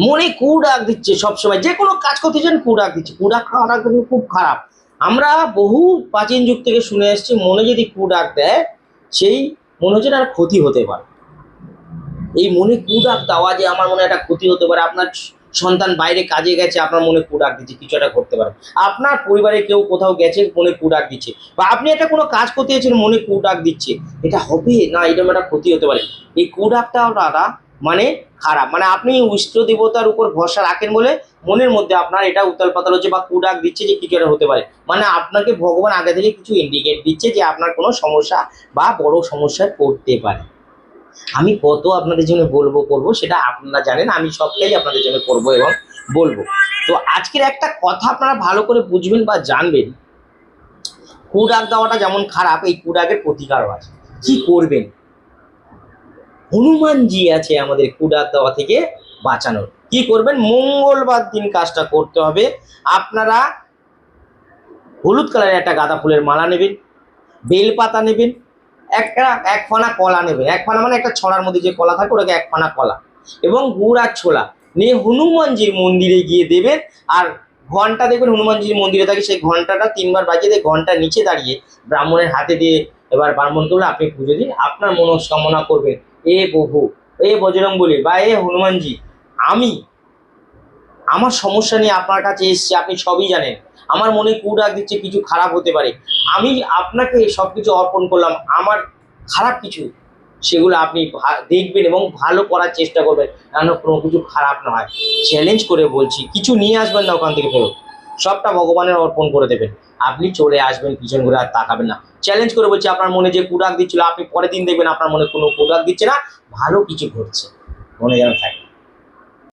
মনে কু ডাক দিচ্ছে সবসময়। যে কোনো কাজ করতে চান কু ডাক দিচ্ছে। কু ডাক খাওয়াটা কিন্তু খুব খারাপ। আমরা বহু প্রাচীন যুগ থেকে শুনে এসেছি, মনে যদি কু ডাক দেয়, সেই মনে হচ্ছে তার ক্ষতি হতে পারে। এই মনে কু ডাক দেওয়া যে আমার মনে একটা ক্ষতি হতে পারে, আপনার সন্তান বাইরে কাজে গেছে, আপনার মনে কু ডাক দিচ্ছে, কিছু একটা করতে পারে। আপনার পরিবারে কেউ কোথাও গেছে, মনে কু ডাক দিচ্ছে। বা আপনি একটা কোনো কাজ করতে গেছেন, মনে কু ডাক দিচ্ছে। এটা হবে না, এরকম একটা ক্ষতি হতে পারে। এই কু ডাকটা ওটা মানে খারাপ। মানে আপনি ইষ্ট দেবতার উপর ভরসা রাখেন বলে মনের মধ্যে আপনার এটা উতাল পাতাল হচ্ছে বা কুডাক দিচ্ছে যে কিছু একটা হতে পারে। মানে আপনাকে ভগবান আগে থেকে কিছু ইন্ডিকেট দিচ্ছে যে আপনার কোনো সমস্যা বা বড় সমস্যায় পড়তে পারে। আমি কত আপনাদের জন্য বলব করব সেটা আপনারা জানেন, আমি সবটাই আপনাদের জন্য করব এবং বলব। তো আজকের একটা কথা আপনারা ভালো করে বুঝবেন বা জানবেন, কুডাক দেওয়াটা যেমন খারাপ, এই কুডাকের প্রতিকারও আছে। কি করবেন? হনুমানজি আছে আমাদের কুডাক দেওয়া থেকে বাঁচানোর। কি করবেন? মঙ্গলবার দিন কাজটা করতে হবে। আপনারা হলুদ কালারের একটা গাঁদা ফুলের মালা নেবেন, বেলপাতা নেবেন একটা এক ফানা কলা নেবেন। এক ফানা মানে একটা ছড়ার মধ্যে যে কলা থাকে, ওটাকে এক ফানা কলা। এবং গুড় আর ছোলা নিয়ে হনুমানজির মন্দিরে গিয়ে দেবেন। আর ঘণ্টা দেখবেন হনুমানজির মন্দিরে থাকে, সেই ঘন্টাটা তিনবার বাজিয়ে দিয়ে ঘণ্টা নিচে দাঁড়িয়ে ব্রাহ্মণের হাতে দিয়ে এবার ব্রাহ্মণকে বলে, আপনি পুজো দিন। আপনার মনস্কামনা করবেন। এ প্রভু এ বজরং বলি বা এ হনুমানজি, আমি, আমার সমস্যা নিয়ে আপনার কাছে এসেছি, আপনি সবই জানেন। আমার মনে কুডাক দিচ্ছে, কিছু খারাপ হতে পারে। আমি আপনাকে সব কিছু অর্পণ করলাম, আমার খারাপ কিছু, সেগুলো আপনি দেখবেন এবং ভালো করার চেষ্টা করবেন। যেন কোনো কিছু খারাপ না হয় চ্যালেঞ্জ করে বলছি, কিছু নিয়ে আসবেন না ওখান থেকে ফেরত। সবটা ভগবানের অর্পণ করে দেবেন। আপনি চলে আসবেন, পিছন ঘুরে আর তাকাবেন না। চ্যালেঞ্জ করে বলছি, আপনার মনে যে কুডাক দিচ্ছিল, আপনি পরের দিন দেখবেন আপনার মনে কোনো কুডাক দিচ্ছে না। ভালো কিছু ঘটছে, মনে যেন থাকে।